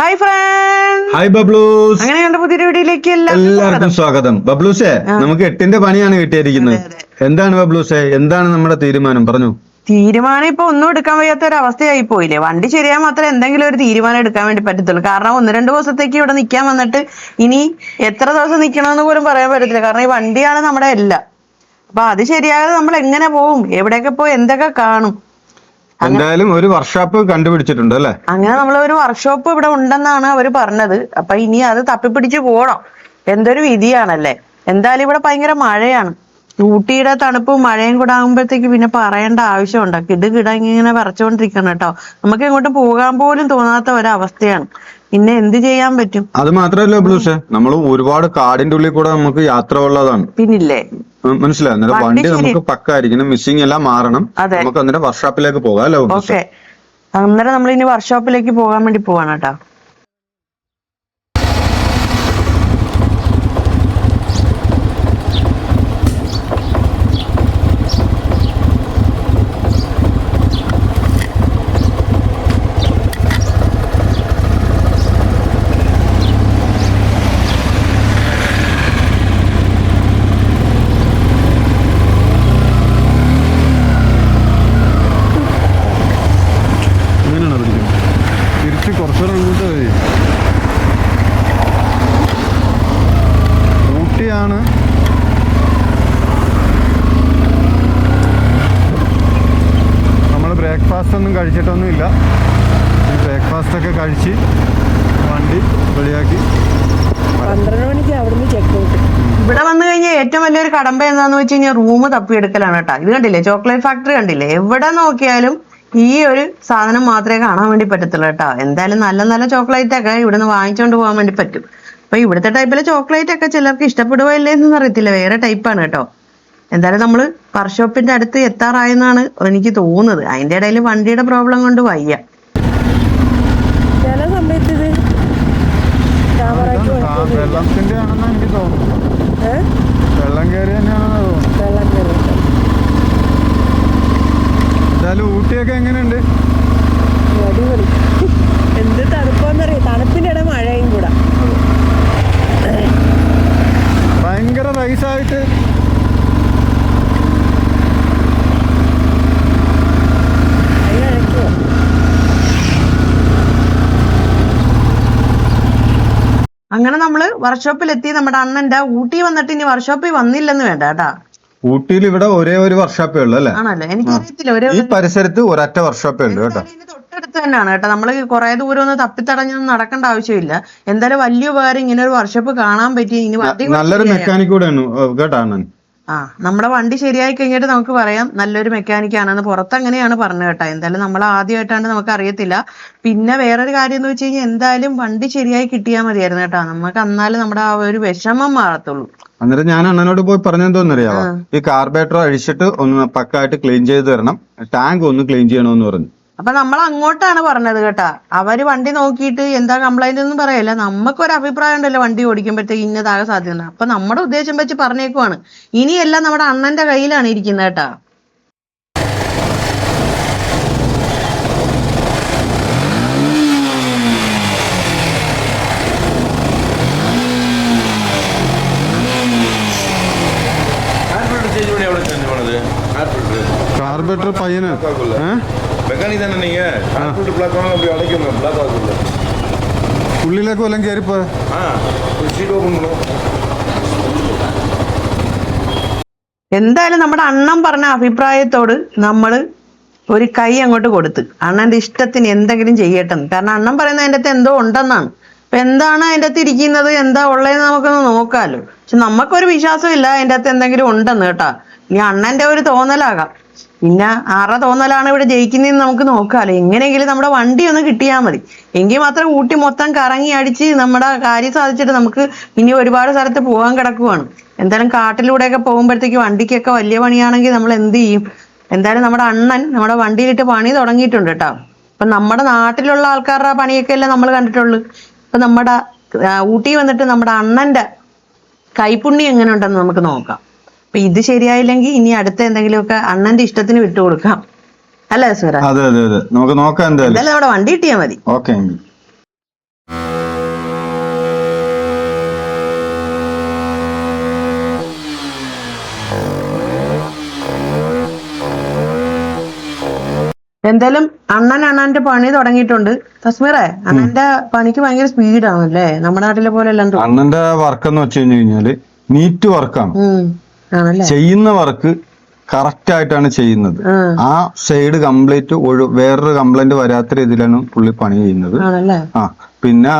Hi friends hi ബബ്ലൂസ് അങ്ങനെ കണ്ട പുതിയ വീഡിയോയിലേക്ക് എല്ലാവർക്കും സ്വാഗതം. ബബ്ലൂസേ നമുക്ക് എട്ടിന്റെ പണിയാണ് കിട്ടിയിരിക്കുന്നത്. എന്താണ് ബബ്ലൂസേ എന്താണ് നമ്മുടെ തീരുമാനം? പറഞ്ഞു. തീരുമാനം ഇപ്പൊ ഒന്നും എടുക്കാൻ വയ്യാത്ത ഒരു അവസ്ഥയായി പോയില്ലേ? വണ്ടി ശരിയാൻ മാത്രമേ എന്തെങ്കിലും ഒരു തീരുമാനം എടുക്കാൻ വേണ്ടി പറ്റത്തുള്ളൂ. കാരണം ഒന്ന് രണ്ട് ദിവസത്തേക്ക് ഇവിടെ നിൽക്കാൻ വന്നിട്ട് ഇനി എത്ര ദിവസം നിൽക്കണമെന്ന് പോലും പറയാൻ പറ്റത്തില്ല. കാരണം ഈ വണ്ടിയാണ് നമ്മുടെ എല്ലാം. അപ്പൊ അത് ശരിയാകാതെ നമ്മൾ എങ്ങനെ പോകും എവിടെയൊക്കെ പോയി എന്തൊക്കെ കാണും? എന്തായാലും ഒരു വർക്ക്ഷോപ്പ് കണ്ടുപിടിച്ചിട്ടുണ്ട് അല്ലേ? അങ്ങനെ നമ്മൾ ഒരു വർക്ക്ഷോപ്പ് ഇവിടെ ഉണ്ടെന്നാണ് അവർ പറഞ്ഞത്. അപ്പൊ ഇനി അത് തപ്പിപ്പിടിച്ച് പോകണം എന്തൊരു വിധിയാണല്ലേ? എന്തായാലും ഇവിടെ ഭയങ്കര മഴയാണ്. ഊട്ടിയുടെ തണുപ്പും മഴയും കൂടെ ആകുമ്പോഴത്തേക്ക് പിന്നെ പറയേണ്ട ആവശ്യമുണ്ടോ. കിട് കിട ഇങ്ങനെ പറിച്ചുകൊണ്ടിരിക്കണം കേട്ടോ. നമുക്ക് ഇങ്ങോട്ട് പോകാൻ പോലും തോന്നാത്ത ഒരവസ്ഥയാണ്. പിന്നെ എന്ത് ചെയ്യാൻ പറ്റും? അത് മാത്രല്ല ബ്ലൂഷെ നമ്മൾ ഒരുപാട് കാടിന്റെ ഉള്ളിൽ കൂടെ നമുക്ക് യാത്ര ഉള്ളതാണ്. പിന്നില്ലേ? മനസ്സിലായി? അന്നേരം വണ്ടി നമുക്ക് പക്കായിരിക്കണം മിസ്സിംഗ് എല്ലാം മാറണം. നമുക്ക് അന്നേരം വർക്ക്ഷോപ്പിലേക്ക് പോകാം അല്ലേ അന്നേരം നമ്മൾ ഇനി വർക്ക്ഷോപ്പിലേക്ക് പോകാൻ വേണ്ടി പോവാണ് കേട്ടോ. ബ്രേക്ക്ഫാസ്റ്റ് ഒന്നും കഴിച്ചിട്ടൊന്നുമില്ല. ഈ ബ്രേക്ക്ഫാസ്റ്റ് ഒക്കെ കഴിച്ച് വണ്ടി റെഡിയാക്കി. പന്ത്രണ്ട് മണിക്ക് അവിടുന്ന് ചെക്ക് ഔട്ട് ഇവിടെ വന്നു കഴിഞ്ഞാൽ ഏറ്റവും വലിയൊരു കടമ്പ എന്താന്ന് വെച്ച് കഴിഞ്ഞാൽ റൂം തപ്പിയെടുക്കലാണ് കേട്ടോ. ഇത് കണ്ടില്ലേ? ചോക്ലേറ്റ് ഫാക്ടറി കണ്ടില്ലേ? എവിടെ നോക്കിയാലും ഈ ഒരു സാധനം മാത്രമേ കാണാൻ വേണ്ടി പറ്റത്തുള്ളൂ കേട്ടോ. എന്തായാലും നല്ല നല്ല ചോക്ലേറ്റ് ഒക്കെ ഇവിടുന്ന് വാങ്ങിച്ചുകൊണ്ട് പോകാൻ വേണ്ടി പറ്റും. അപ്പൊ ഇവിടുത്തെ ടൈപ്പിലെ ചോക്ലേറ്റ് ഒക്കെ ചിലർക്ക് ഇഷ്ടപ്പെടുവോ ഇല്ലേ എന്നൊന്നും അറിയത്തില്ല. വേറെ ടൈപ്പാണ് കേട്ടോ. എന്തായാലും നമ്മൾ വർക്ക്ഷോപ്പിന്റെ അടുത്ത് എത്താറായെന്നാണ് എനിക്ക് തോന്നുന്നത്. അതിന്റെ ഇടയിൽ വണ്ടിയുടെ പ്രോബ്ലം കൊണ്ട് വയ്യ. ചില സമയത്ത് ഇത് ക്യാമറയ്ക്ക് വെള്ളത്തിന്റെ ആണെന്ന് എനിക്ക് തോന്നുന്നു? വെള്ളം കയറി തന്നെയാണെന്ന് തോന്നുന്നു വെള്ളം കയറിയിട്ട് എന്തായാലും ഊട്ടിയൊക്കെ എങ്ങനെയുണ്ട്? അടിപൊളി. എന്ത് തണുപ്പാന്നറിയോ? തണുപ്പിന്റെ ഇട മഴയും കൂടാ. ഭയങ്കര റൈസായിട്ട് വർക്ക്ഷോപ്പിൽ എത്തി നമ്മുടെ അണ്ണന്റെ ഊട്ടി വന്നിട്ട് ഇനി വർക്ക്ഷോപ്പിൽ വന്നില്ലെന്ന് വേണ്ട കേട്ടാ. ഊട്ടിയിൽ ഇവിടെ ഒരേ ഒരു വർക്ക്ഷോപ്പേ ഉള്ളു അല്ലേ? ആണല്ലോ? എനിക്കറിയത്തില്ല ഒരു ഈ പരിസരത്ത് ഒരൊറ്റ വർക്ക്ഷോപ്പേ ഉള്ളു കേട്ടോ. തൊട്ടടുത്ത് തന്നെയാണ് കേട്ടോ. നമ്മൾ കുറെ ദൂരം ഒന്ന് തപ്പിത്തടഞ്ഞൊന്നും നടക്കേണ്ട ആവശ്യമില്ല. എന്തായാലും വലിയ ഉപകാരം ഇങ്ങനെ ഒരു വർക്ക്ഷോപ്പ് കാണാൻ പറ്റി. ഇനി നല്ലൊരു മെക്കാനിക് കൂടെയാണ് കേട്ടോ അണ്ണൻ. ആ നമ്മുടെ വണ്ടി ശരിയായി കഴിഞ്ഞിട്ട് നമുക്ക് പറയാം നല്ലൊരു മെക്കാനിക് ആണെന്ന്. പുറത്ത് അങ്ങനെയാണ് പറഞ്ഞത് കേട്ടോ. എന്തായാലും നമ്മൾ ആദ്യമായിട്ടാണ് നമുക്ക് അറിയത്തില്ല. പിന്നെ വേറൊരു കാര്യം എന്ന് വെച്ച് കഴിഞ്ഞാൽ എന്തായാലും വണ്ടി ശരിയായി കിട്ടിയാൽ മതിയായിരുന്നു കേട്ടോ. നമുക്ക് എന്നാലും നമ്മുടെ ആ ഒരു വിഷമം മാറത്തുള്ളൂ. അന്നേരം ഞാൻ അണ്ണനോട് പോയി പറഞ്ഞെന്തോന്നറിയാവോ ഈ കാർബേറ്റർ അഴിച്ചിട്ട് ഒന്ന് പക്കായിട്ട് ക്ലീൻ ചെയ്ത് തരണം. ടാങ്ക് ഒന്ന് ക്ലീൻ ചെയ്യണമെന്ന് പറഞ്ഞു. അപ്പൊ നമ്മൾ അങ്ങോട്ടാണ് പറഞ്ഞത് കേട്ടാ. അവർ വണ്ടി നോക്കിയിട്ട് എന്താ കംപ്ലൈന്റ് ഒന്നും പറയല്ല. നമുക്ക് ഒരു അഭിപ്രായം ഉണ്ടല്ലോ വണ്ടി ഓടിക്കുമ്പോഴത്തേക്ക് ഇന്നതാകെ സാധ്യത അപ്പൊ നമ്മുടെ ഉദ്ദേശം വെച്ച് പറഞ്ഞേക്കുവാണ്. ഇനിയെല്ലാം നമ്മുടെ അണ്ണന്റെ കയ്യിലാണ് ഇരിക്കുന്നത് കേട്ടാ. കാർബേറ്റർ പയ്യന്. ഏഹ് ഉള്ളിലേക്ക് വല്ലതും കയറിപ്പോ ആ എന്തായാലും നമ്മുടെ അണ്ണൻ പറഞ്ഞ അഭിപ്രായത്തോട് നമ്മൾ ഒരു കൈ അങ്ങോട്ട് കൊടുത്ത് അണ്ണന്റെ ഇഷ്ടത്തിന് എന്തെങ്കിലും ചെയ്യട്ടെന്ന്. കാരണം അണ്ണൻ പറയുന്നത് അതിന്റെ അകത്ത് എന്തോ ഉണ്ടെന്നാണ്. അപ്പൊ എന്താണ് അതിന്റെ അകത്ത് ഇരിക്കുന്നത്? എന്താ ഉള്ളതെന്ന് നമുക്കൊന്ന് നോക്കാമല്ലോ പക്ഷെ നമുക്കൊരു വിശ്വാസമില്ല അതിന്റെ അകത്ത് എന്തെങ്കിലും ഉണ്ടെന്ന് കേട്ടാ. ഇനി അണ്ണന്റെ ഒരു തോന്നലാകാം. പിന്നെ ആറ തോന്നലാണ് ഇവിടെ ജയിക്കുന്നതെന്ന് നമുക്ക് നോക്കാമല്ലോ എങ്ങനെയെങ്കിലും നമ്മുടെ വണ്ടി ഒന്ന് കിട്ടിയാൽ മതി. എങ്കിൽ മാത്രം ഊട്ടി മൊത്തം കറങ്ങി അടിച്ച് നമ്മുടെ കാര്യം സാധിച്ചിട്ട് നമുക്ക് ഇനി ഒരുപാട് സ്ഥലത്ത് പോകാൻ കിടക്കുവാണ്. എന്തായാലും കാട്ടിലൂടെയൊക്കെ പോകുമ്പോഴത്തേക്ക് വണ്ടിക്കൊക്കെ വലിയ പണിയാണെങ്കിൽ നമ്മൾ എന്ത് ചെയ്യും? എന്തായാലും നമ്മുടെ അണ്ണൻ നമ്മുടെ വണ്ടിയിലിട്ട് പണി തുടങ്ങിയിട്ടുണ്ട് കേട്ടോ. അപ്പൊ നമ്മുടെ നാട്ടിലുള്ള ആൾക്കാരുടെ പണിയൊക്കെ അല്ലേ നമ്മൾ കണ്ടിട്ടുള്ളൂ. അപ്പൊ നമ്മുടെ ഊട്ടി വന്നിട്ട് നമ്മുടെ അണ്ണന്റെ കൈപ്പുണ്യം എങ്ങനെ ഉണ്ടെന്ന് നമുക്ക് നോക്കാം. അപ്പൊ ഇത് ശരിയായില്ലെങ്കിൽ ഇനി അടുത്ത എന്തെങ്കിലുമൊക്കെ അണ്ണന്റെ ഇഷ്ടത്തിന് വിട്ടുകൊടുക്കാം അല്ലേ സുര അതെ അതെ അതെ. നമുക്ക് നോക്കാം എന്തായാലും. അവിടെ വണ്ടി കിട്ടിയാൽ മതി. ഓക്കെ എന്തായാലും അണ്ണൻ അണ്ണന്റെ പണി തുടങ്ങിയിട്ടുണ്ട്. തസ്മീറെ അണ്ണന്റെ പണിക്ക് ഭയങ്കര സ്പീഡാണ് അല്ലേ നമ്മുടെ നാട്ടിലെ പോലെ അല്ലാണ്ട് അണ്ണന്റെ വർക്ക് എന്ന് വെച്ചുകഴിഞ്ഞാൽ നീറ്റ് വർക്കാണ് ചെയ്യുന്ന വർക്ക് കറക്റ്റ് ആയിട്ടാണ് ചെയ്യുന്നത്. ആ. സൈഡ് കംപ്ലീറ്റ് ഒഴു വേറൊരു കംപ്ലൈന്റ് വരാത്ത രീതിയിലാണ് പുള്ളി പണി ചെയ്യുന്നത്. ആ പിന്നെ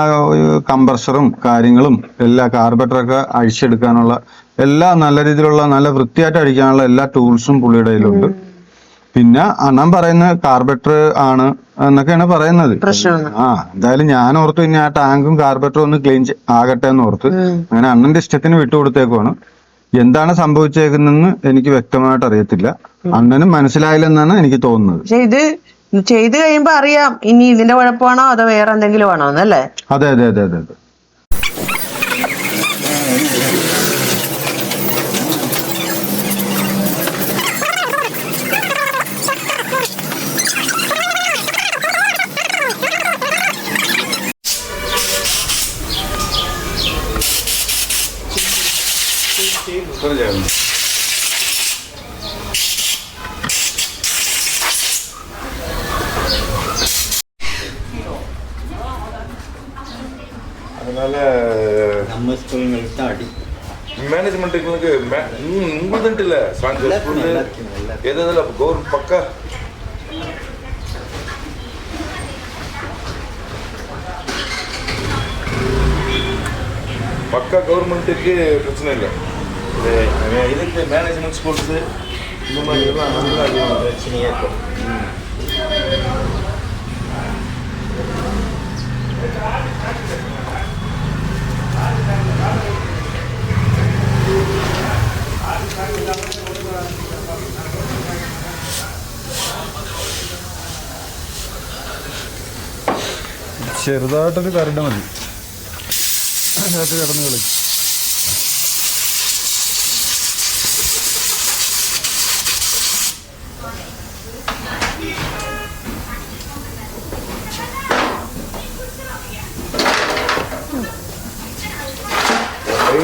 കംപ്രഷറും കാര്യങ്ങളും എല്ലാ കാർബറ്ററൊക്കെ അഴിച്ചെടുക്കാനുള്ള എല്ലാ നല്ല രീതിയിലുള്ള നല്ല വൃത്തിയായിട്ട് അടിക്കാനുള്ള എല്ലാ ടൂൾസും പുള്ളിയുടെ കയ്യിലുണ്ട്. പിന്നെ അണ്ണൻ പറയുന്ന കാർബറ്റർ ആണ് എന്നൊക്കെയാണ് പറയുന്നത്. ആ എന്തായാലും ഞാൻ ഓർത്തു ഇനി ആ ടാങ്കും കാർബറ്ററും ഒന്ന് ക്ലീൻ ആകട്ടെ എന്ന് ഓർത്ത് അങ്ങനെ അണ്ണന്റെ ഇഷ്ടത്തിന് വിട്ടുകൊടുത്തേക്കുവാണ്. എന്താണ് സംഭവിച്ചേക്കുന്നതെന്ന് എനിക്ക് വ്യക്തമായിട്ട് അറിയത്തില്ല. അണ്ണനും മനസ്സിലായില്ലെന്നാണ് എനിക്ക് തോന്നുന്നത്. പക്ഷെ ഇത് ചെയ്ത് കഴിയുമ്പോ അറിയാം. ഇനി ഇതിന്റെ കുഴപ്പമാണോ? അതോ വേറെ എന്തെങ്കിലും ആണോ എന്നല്ലേ? അതെ അതെ അതെ അതെ അതെ. அதனால நம்ம ஸ்கூலுங்களுக்கு தான் அடி. மேனேஜ்மெண்ட்டுங்களுக்கு உங்களுதுன்ட்டு இல்லை சாங்க ஸ்கூலு எது எதில் கவர்மெண்ட் பக்கா? பக்கா கவர்மெண்ட்டுக்கு பிரச்சனை இல்லை. இது நிறைய இதுக்கு மேனேஜ்மெண்ட் ஸ்கூல்ஸு இந்த மாதிரி எல்லாம் நல்லா அதிகம் பிரச்சனையே இருக்கும் ചെറുതായിട്ടൊരു കരട് മതി അതിനകത്ത് കിടന്ന് കളി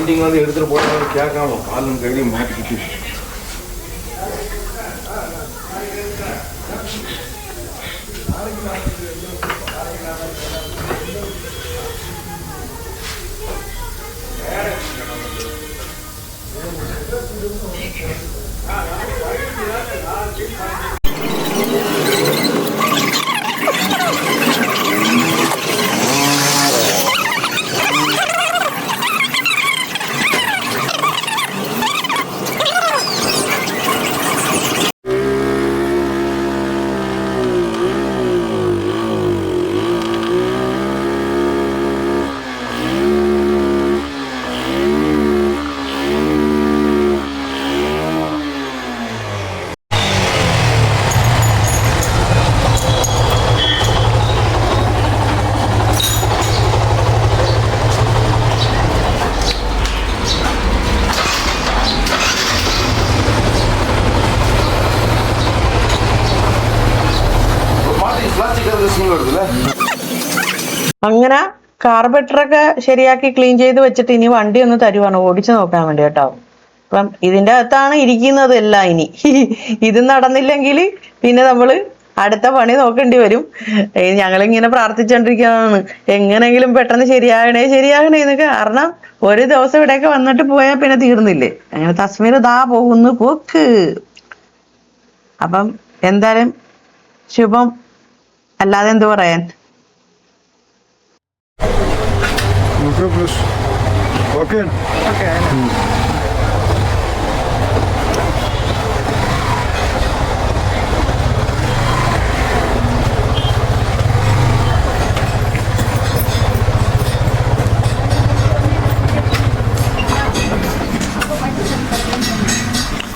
பெயிண்டிங் வந்து எடுத்துகிட்டு போனாலும் கேட்காம காலும் கையிலையும் மாட்டிக்கிட்டு. மாட்டி അങ്ങനെ കാർബറ്ററൊക്കെ ശരിയാക്കി ക്ലീൻ ചെയ്ത് വെച്ചിട്ട് ഇനി വണ്ടി ഒന്ന് തരുവാണ്. ഓടിച്ചു നോക്കാൻ വേണ്ടി കേട്ടോ. അപ്പം ഇതിന്റെ അകത്താണ് ഇരിക്കുന്നത് എല്ലാം ഇനി. ഇത് നടന്നില്ലെങ്കിൽ പിന്നെ നമ്മൾ അടുത്ത പണി നോക്കേണ്ടി വരും. ഞങ്ങളിങ്ങനെ പ്രാർത്ഥിച്ചുകൊണ്ടിരിക്കുകയാണ് എങ്ങനെങ്കിലും പെട്ടെന്ന് ശരിയാകണേ ശരിയാകണേ എന്നൊക്കെ. കാരണം ഒരു ദിവസം ഇവിടെയൊക്കെ വന്നിട്ട് പോയാൽ പിന്നെ തീർന്നില്ലേ. അങ്ങനെ തസ്മീർ ദാ പോകുന്നു പോക്ക്. അപ്പം എന്തായാലും ശുഭം. അല്ലാതെ എന്തു പറയാൻ? Problems. Ook in. Oké.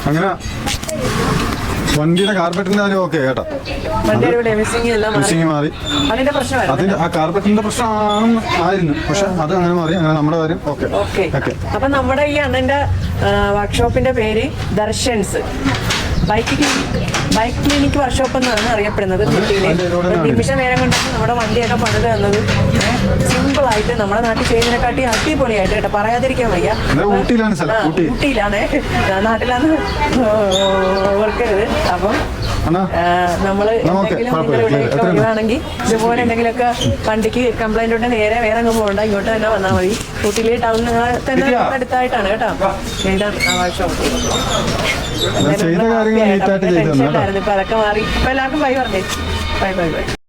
Hang it up. വണ്ടിയുടെ കാർപ്പറ്റിന്റെ കാര്യം ഓക്കെ കേട്ടോ. മിസ്സിങ് മാറി. അതിന്റെ ആ കാർപ്പറ്റിന്റെ പ്രശ്നമാണ് ആയിരുന്നു. പക്ഷെ അത് അങ്ങനെ മാറി. അങ്ങനെ നമ്മുടെ കാര്യം ഓക്കെ ഓക്കെ അപ്പൊ നമ്മുടെ ഈ അണ്ണന്റെ വർക്ക്ഷോപ്പിന്റെ പേര് Darshans. Bike bike clinic workshop എന്നാണ് അറിയപ്പെടുന്നത് കുട്ടിയിലെ നിമിഷ നേരം കൊണ്ടാണ് നമ്മുടെ വണ്ടിയൊക്കെ പണിത് തന്നത് സിമ്പിൾ ആയിട്ട് നമ്മുടെ നാട്ടിൽ ചെയ്യുന്നതിനെക്കാട്ടി അടിപൊളിയായിട്ട് കേട്ടോ. പറയാതിരിക്കാൻ വയ്യ. ഊട്ടിയിലാണ് ഊട്ടിയിലാണ്. നാട്ടിലാണ് വർക്ക് അപ്പം നമ്മൾ? വരുവാണെങ്കിൽ ഇതുപോലെ എന്തെങ്കിലുമൊക്കെ വണ്ടിക്ക് കംപ്ലൈന്റ് ഉണ്ടെങ്കിൽ നേരെ വേറെ അങ്ങ് പോകണ്ട. ഇങ്ങോട്ട് തന്നെ വന്നാൽ മതി. ഊട്ടിയിലെ ടൗൺ തന്നെ അടുത്തായിട്ടാണ് കേട്ടോ. ചെയ്ത ആവശ്യം. ചെയ്ത കാര്യങ്ങൾ നീറ്റായിട്ട് ചെയ്തു തന്നു കേട്ടോ. ഇപ്പൊ അതൊക്കെ മാറി. ഇപ്പൊ എല്ലാവർക്കും ബൈ പറഞ്ഞേ. Bye bye bye